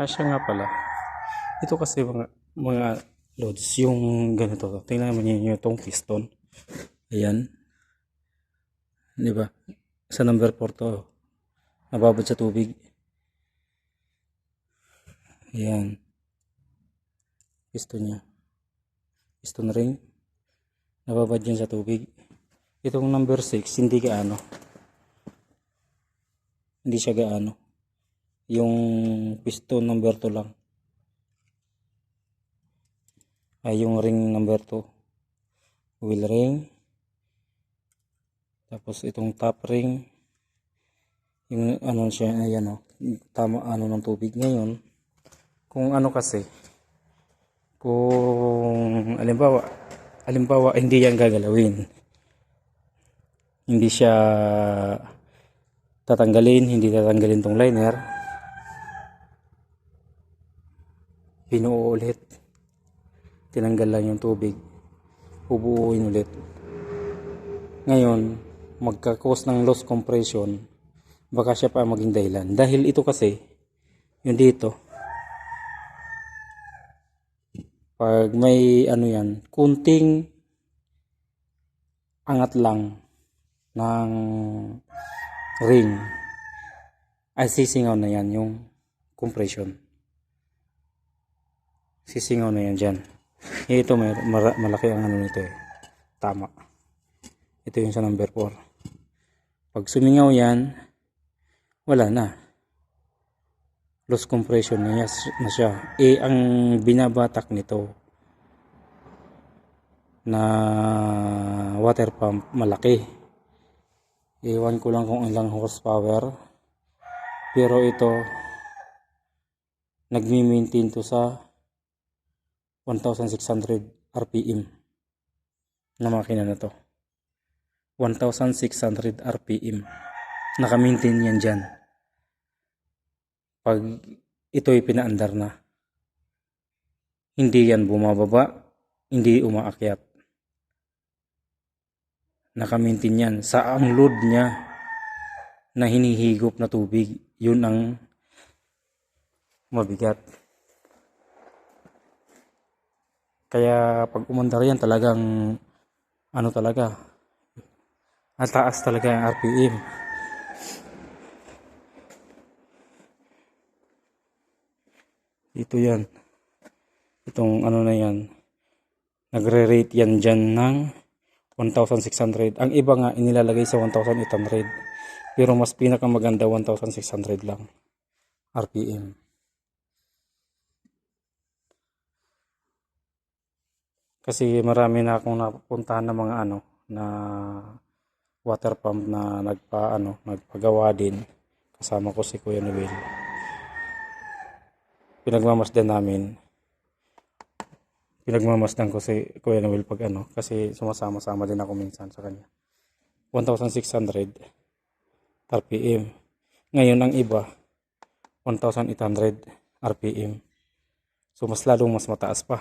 Kasya nga pala. Ito kasi mga, mga loads, yung ganito. Tingnan mo niyo itong piston. Ayan. Di ba? Sa number 4 to. Nababad sa tubig. Ayan. Piston niya. Piston ring. Nababad yan sa tubig. Itong number 6, hindi gaano. Hindi siya gaano. Yung piston number 2 lang. Ay, yung ring number 2. Wheel ring. Tapos itong top ring. Yung ano siya, ayan o. Tama ano ng tubig ngayon. Kung ano kasi. Kung alimbawa, alimbawa hindi yan gagalawin. Hindi siya tatanggalin, hindi tatanggalin tong liner. Binuo ulit. Tinanggal lang yung tubig. Ubuuin ulit. Ngayon, magkakos ng loss compression, baka siya pa maging dahilan. Dahil ito kasi, yung dito, pag may ano yan, kunting angat lang ng ring, ay sisingaw na yan yung compression. Sisingaw na yan dyan. Ito, may, malaki ang ano nito eh. Tama. Ito yung sa number 4. Pag sumingaw yan, wala na. Loss compression na, na siya. Eh, ang binabatak nito na water pump, malaki. Iwan ko lang kung ilang horsepower. Pero ito, nagmi-maintain to sa 1,600 RPM na makina na to. 1,600 RPM. Naka-maintain yan dyan. Pag ito'y pinaandar na. Hindi yan bumababa, hindi umaakyat. Naka-maintain yan. Sa ang load niya na hinihigop na tubig, yun ang mabigat. Kaya pag umandar yan talagang ano talaga ang taas talaga ang RPM. Ito yan. Itong ano na yan. Nagre-rate yan dyan ng 1,600. Ang iba nga inilalagay sa 1,800. Pero mas pinakamaganda 1,600 lang. RPM. Kasi marami na akong napuntahan ng mga ano na water pump na nagpa ano, nagpagawa din kasama ko si Kuya Noel. Pinagmamasdan namin. Pinagmamasdan ko si Kuya Noel pag ano kasi sumasama-sama din ako minsan sa kanya. 1,600 RPM. Ngayon ang iba 1,800 RPM. So mas lalong mas mataas pa.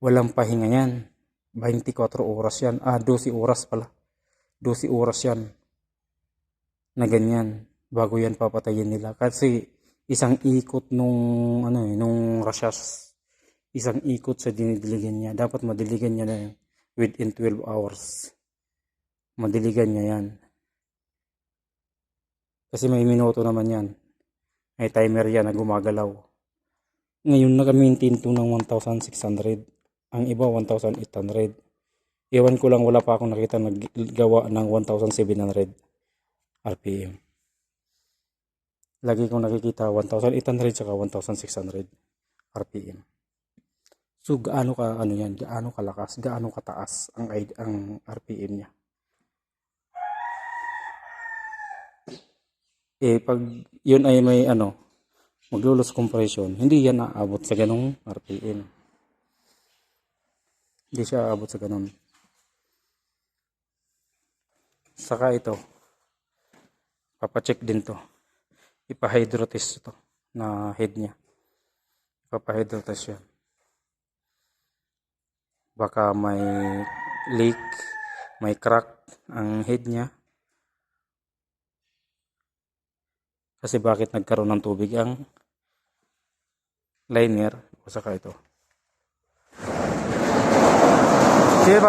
Walang pahinga yan. 24 oras yan. Ah, 12 oras pala. 12 oras yan. Na ganyan. Bago yan papatayin nila. Kasi isang ikot nung, ano eh, nung rasyas. Isang ikot sa dinidiligan niya. Dapat madiligan niya na yan within 12 hours. Madiligan niya yan. Kasi may minuto naman yan. May timer yan na gumagalaw. Ngayon naka-maintain to ng 1,600 ang iba 1,800. Iwan ko lang wala pa akong nakita naggawa ng 1,700 RPM. Lagi kong nakikita 1,800 saka 1,600 RPM. So gaano ka ano yan, gaano kalakas, gaano kataas ang ang RPM niya. Eh pag yun ay may ano, maglulos compression, hindi yan naabot sa ganong RPM. Hindi siya aabot sa ganun. Saka ito, papacheck din to. Ipa-hydrotest to na head niya. Ipapa-hydrotest yan. Baka may leak, may crack ang head niya. Kasi bakit nagkaroon ng tubig ang liner o saka ito. lleva